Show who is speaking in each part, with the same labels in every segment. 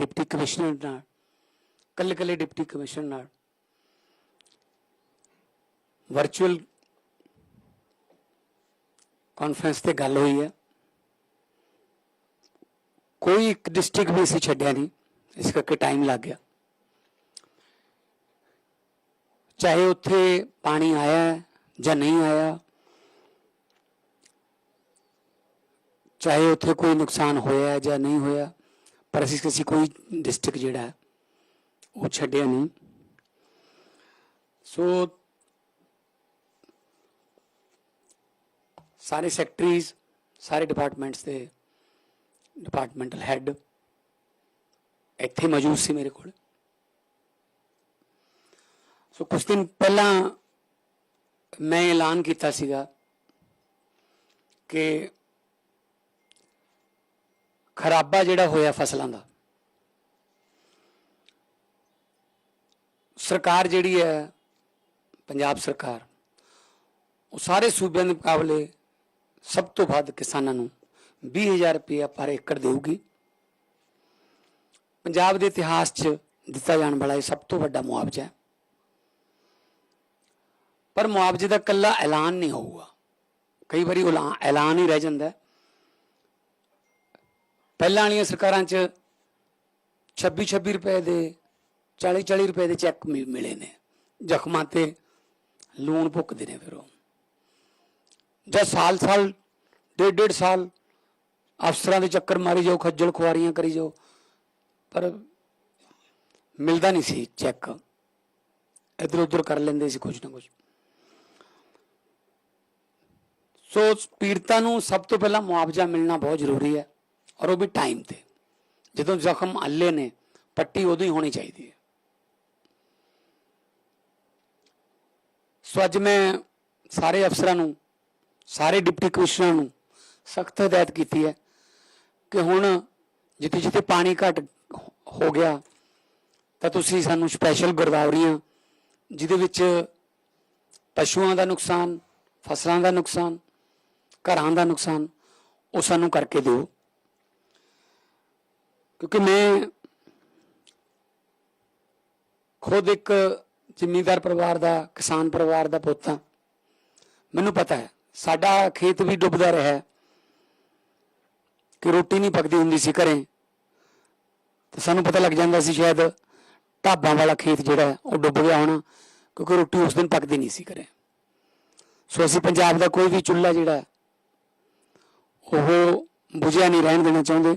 Speaker 1: Deputy commissioner ਨਾਲ ਕੱਲੇ ਕੱਲੇ ਡਿਪਟੀ ਕਮਿਸ਼ਨਰ ਨਾਲ ਵਰਚੁਅਲ ਕਾਨਫਰੰਸ ਤੇ ਗੱਲ ਹੋਈ ਹੈ ਕੋਈ ਇੱਕ ਡਿਸਟ੍ਰਿਕਟ ਵੀ ਅਸੀਂ ਛੱਡਿਆ ਨਹੀਂ ਇਸ ਕਰਕੇ ਟਾਈਮ ਲੱਗ ਗਿਆ ਚਾਹੇ ਉੱਥੇ ਪਾਣੀ ਆਇਆ ਹੈ ਜਾਂ ਨਹੀਂ ਆਇਆ ਚਾਹੇ ਉੱਥੇ ਕੋਈ ਨੁਕਸਾਨ ਹੋਇਆ ਹੈ ਜਾਂ ਨਹੀਂ ਹੋਇਆ ਪਰ ਅਸੀਂ ਕਿਸੇ ਕੋਈ ਡਿਸਟ੍ਰਿਕਟ ਜਿਹੜਾ ਉਹ ਛੱਡਿਆ ਨਹੀਂ। ਸੋ ਸਾਰੇ ਸੈਕਟਰੀਜ਼ ਸਾਰੇ ਡਿਪਾਰਟਮੈਂਟਸ ਦੇ ਡਿਪਾਰਟਮੈਂਟਲ ਹੈੱਡ ਇੱਥੇ ਮੌਜੂਦ ਸੀ ਮੇਰੇ ਕੋਲ। ਸੋ ਕੁਝ ਦਿਨ ਪਹਿਲਾਂ ਮੈਂ ਐਲਾਨ ਕੀਤਾ ਸੀਗਾ ਕਿ ਖਰਾਬਾ ਜਿਹੜਾ ਹੋਇਆ ਫਸਲਾਂ ਦਾ। ਸਰਕਾਰ ਜਿਹੜੀ ਹੈ, ਪੰਜਾਬ ਸਰਕਾਰ, ਉਹ ਸਾਰੇ ਸੂਬਿਆਂ ਦੇ ਮੁਕਾਬਲੇ ਸਭ ਤੋਂ ਵੱਧ ਕਿਸਾਨਾਂ ਨੂੰ 20000 ਰੁਪਏ ਪਰ ਏਕੜ ਦੇਊਗੀ। ਪੰਜਾਬ ਦੇ ਇਤਿਹਾਸ 'ਚ ਦਿੱਤਾ ਜਾਣ ਵਾਲਾ ਇਹ ਸਭ ਤੋਂ ਵੱਡਾ ਮੁਆਵਜ਼ਾ ਹੈ। ਪਰ ਮੁਆਵਜ਼ੇ ਦਾ ਕੱਲਾ ਐਲਾਨ ਨਹੀਂ ਹੋਊਗਾ। ਕਈ ਵਾਰੀ ਉਲਾ- ਐਲਾਨ ਹੀ ਰਹਿ ਜਾਂਦਾ ਪਹਿਲਾਂ ਵਾਲੀਆਂ ਸਰਕਾਰਾਂ 'ਚ 26 26 ਰੁਪਏ ਦੇ 40 40 ਰੁਪਏ ਦੇ ਚੈੱਕ ਮਿ- ਮਿਲੇ ਨੇ। ਜ਼ਖਮਾਂ ਤੇ ਲੂਣ ਭੁੱਕਦੇ ਨੇ ਫਿਰ ਉਹ। ਜਾਂ ਸਾਲ ਸਾਲ ਡੇਢ ਡੇਢ ਸਾਲ ਅਫਸਰਾਂ ਦੇ ਚੱਕਰ ਮਾਰੀ ਜਾਓ, ਖੱਜਲ ਖੁਆਰੀਆਂ ਕਰੀ ਜਾਓ, ਪਰ ਮਿਲਦਾ ਨਹੀਂ ਸੀ ਚੈੱਕ। ਇਧਰ ਉਧਰ ਕਰ ਲੈਂਦੇ ਸੀ ਕੁਝ ਨਾ ਕੁਝ ਸੋ ਪੀੜਤਾਂ ਨੂੰ ਸਭ ਤੋਂ ਪਹਿਲਾਂ ਮੁਆਵਜ਼ਾ ਮਿਲਣਾ ਬਹੁਤ ਜ਼ਰੂਰੀ ਹੈ। ਔਰ ਉਹ ਵੀ ਟਾਈਮ ਤੇ। ਜਦੋਂ ਜ਼ਖਮ ਅੱਲੇ ਨੇ, ਪੱਟੀ ਉਦੋਂ ਹੀ ਹੋਣੀ ਚਾਹੀਦੀ ਹੈ। ਸੋ ਅੱਜ ਮੈਂ ਸਾਰੇ ਅਫਸਰਾਂ ਨੂੰ, ਸਾਰੇ ਡਿਪਟੀ ਕਮਿਸ਼ਨਰਾਂ ਨੂੰ ਸਖਤ ਹਦਾਇਤ ਕੀਤੀ ਹੈ ਕਿ ਹੁਣ ਜਿੱਥੇ ਜਿੱਥੇ ਪਾਣੀ ਘਟ ਹੋ ਗਿਆ, ਤਾਂ ਤੁਸੀਂ ਸਾਨੂੰ ਸਪੈਸ਼ਲ ਗਰਦਾਵਰੀਆਂ ਜਿਹਦੇ ਵਿੱਚ ਪਸ਼ੂਆਂ ਦਾ ਨੁਕਸਾਨ, ਫਸਲਾਂ ਦਾ ਨੁਕਸਾਨ, ਘਰਾਂ ਦਾ ਨੁਕਸਾਨ, ਉਹ ਸਾਨੂੰ ਕਰਕੇ ਦਿਓ। ਕਿਉਂਕਿ ਮੈਂ ਖੁਦ ਇੱਕ ਜ਼ਿਮੀਂਦਾਰ ਪਰਿਵਾਰ ਦਾ, ਕਿਸਾਨ ਪਰਿਵਾਰ ਦਾ ਪੁੱਤ ਹਾਂ। ਮੈਨੂੰ ਪਤਾ ਹੈ, ਸਾਡਾ ਖੇਤ ਵੀ ਡੁੱਬਦਾ ਰਿਹਾ ਕਿ ਰੋਟੀ ਨਹੀਂ ਪੱਕਦੀ ਹੁੰਦੀ ਸੀ ਘਰੇ। ਤੇ ਸਾਨੂੰ ਪਤਾ ਲੱਗ ਜਾਂਦਾ ਸੀ ਸ਼ਾਇਦ ਢਾਬਾਂ ਵਾਲਾ ਖੇਤ ਜਿਹੜਾ ਉਹ ਡੁੱਬ ਗਿਆ ਹੋਣਾ, ਕਿਉਂਕਿ ਰੋਟੀ ਉਸ ਦਿਨ ਪੱਕਦੀ ਨਹੀਂ ਸੀ ਘਰੇ। ਸੋ ਅਸੀਂ ਪੰਜਾਬ ਦਾ ਕੋਈ ਵੀ ਚੁੱਲ੍ਹਾ ਜਿਹੜਾ ਉਹ ਬੁਝਿਆ ਨਹੀਂ, ਰਹਿਣ ਦੇਣਾ ਚਾਹੁੰਦੇ।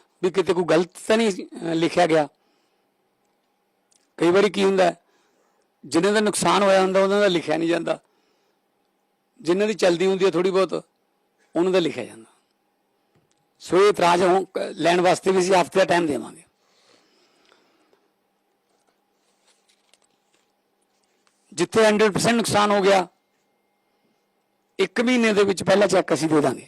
Speaker 1: ਵੀ ਕਿਤੇ ਕੋਈ ਗਲਤ ਤਾਂ ਨਹੀਂ ਲਿਖਿਆ ਗਿਆ। ਕਈ ਵਾਰੀ ਕੀ ਹੁੰਦਾ ਹੈ, ਜਿਨ੍ਹਾਂ ਦਾ ਨੁਕਸਾਨ ਹੋਇਆ ਹੁੰਦਾ ਉਹਨਾਂ ਦਾ ਲਿਖਿਆ ਨਹੀਂ ਜਾਂਦਾ। ਜਿਨ੍ਹਾਂ ਦੀ ਚਲਦੀ ਹੁੰਦੀ ਹੈ ਥੋੜੀ ਬਹੁਤ ਉਹਨਾਂ ਦਾ ਲਿਖਿਆ ਜਾਂਦਾ। ਸੋ ਇਹ ਇਤਰਾਜ਼ ਹੋ- ਲੈਣ ਵਾਸਤੇ ਵੀ ਅਸੀਂ ਹਫ਼ਤੇ ਦਾ ਟਾਈਮ ਦੇਵਾਂਗੇ। ਜਿੱਥੇ 100% ਨੁਕਸਾਨ ਹੋ ਗਿਆ ਇੱਕ ਮਹੀਨੇ ਦੇ ਵਿੱਚ ਪਹਿਲਾ ਚੈੱਕ ਅਸੀਂ ਦੇ ਦਾਂਗੇ।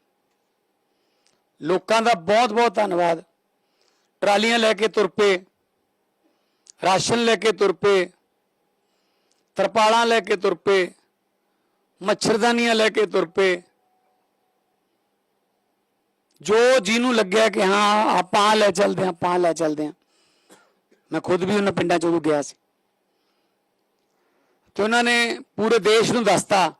Speaker 1: ਲੋਕਾਂ ਦਾ ਬਹੁਤ ਬਹੁਤ ਧੰਨਵਾਦ। ਟਰਾਲੀਆਂ ਲੈ ਕੇ ਤੁਰ ਪਏ, ਰਾਸ਼ਨ ਲੈ ਕੇ ਤੁਰ ਪਏ, ਤਰਪਾਲਾਂ ਲੈ ਕੇ ਤੁਰ ਪਏ, ਮੱਛਰਦਾਨੀਆਂ ਲੈ ਕੇ ਤੁਰ ਪਏ। ਜੋ ਜਿਹਨੂੰ ਲੱਗਿਆ ਕਿ ਹਾਂ, ਆਪਾਂ ਲੈ ਚੱਲਦੇ ਹਾਂ, ਆਪਾਂ ਲੈ ਚੱਲਦੇ ਹਾਂ। ਮੈਂ ਖੁਦ ਵੀ ਉਹਨਾਂ ਪਿੰਡਾਂ ਚੋਂ ਗਿਆ ਸੀ। ਤੇ ਉਹਨਾਂ ਨੇ ਪੂਰੇ ਦੇਸ਼ ਨੂੰ ਦੱਸਤਾ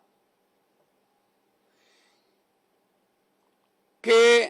Speaker 1: ਕਿ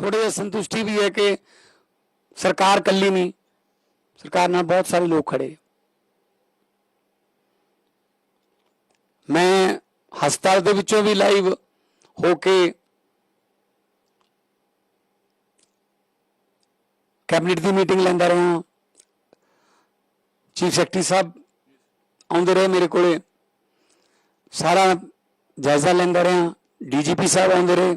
Speaker 1: ਥੋੜੀ ਜਿਹੀ ਸੰਤੁਸ਼ਟੀ ਵੀ ਹੈ ਕਿ ਸਰਕਾਰ ਕੱਲੀ ਨਹੀਂ ਸਰਕਾਰ ਨਾਲ ਬਹੁਤ ਸਾਰੇ ਲੋਕ ਖੜੇ ਮੈਂ ਹਸਪਤਾਲ ਦੇ ਵਿੱਚੋਂ ਵੀ ਲਾਈਵ ਹੋ ਕੇ ਕੈਬਨਿਟ ਦੀ ਮੀਟਿੰਗ ਲੈਂਦਾ ਰਿਹਾ ਚੀਫ ਸੈਕਟਰੀ ਸਾਹਿਬ ਆਉਂਦੇ ਰਹੇ ਮੇਰੇ ਕੋਲੇ ਸਾਰਾ ਜਾਇਜ਼ਾ ਲੈਂਦਾ ਰਿਹਾ ਡੀਜੀਪੀ ਸਾਹਿਬ ਆਉਂਦੇ ਰਹੇ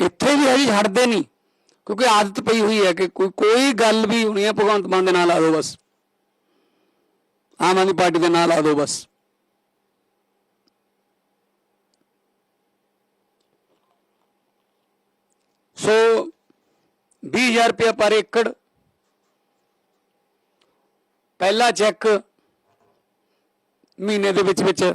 Speaker 1: ਇੱਥੇ ਵੀ ਹਜੇ ਹਟਦੇ ਨਹੀਂ। ਕਿਉਂਕਿ ਆਦਤ ਪਈ ਹੋਈ ਹੈ ਕਿ ਕੋਈ ਕੋਈ ਗੱਲ ਵੀ ਹੋਣੀ ਹੈ, ਭਗਵੰਤ ਮਾਨ ਦੇ ਨਾਲ ਆ ਦਿਓ ਬਸ। ਆਮ ਆਦਮੀ ਪਾਰਟੀ ਦੇ ਨਾਲ ਆ ਦਿਓ ਬਸ। ਸੋ 20000 ਰੁਪਏ ਪਰ ਏਕੜ। ਪਹਿਲਾ ਚੈੱਕ ਮਹੀਨੇ ਦੇ ਵਿੱਚ ਵਿੱਚ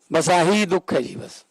Speaker 2: ਪੰਜਾਬ ਕੋਲ
Speaker 1: ਬਸ ਆਹੀ ਦੁੱਖ ਹੈ ਜੀ ਬਸ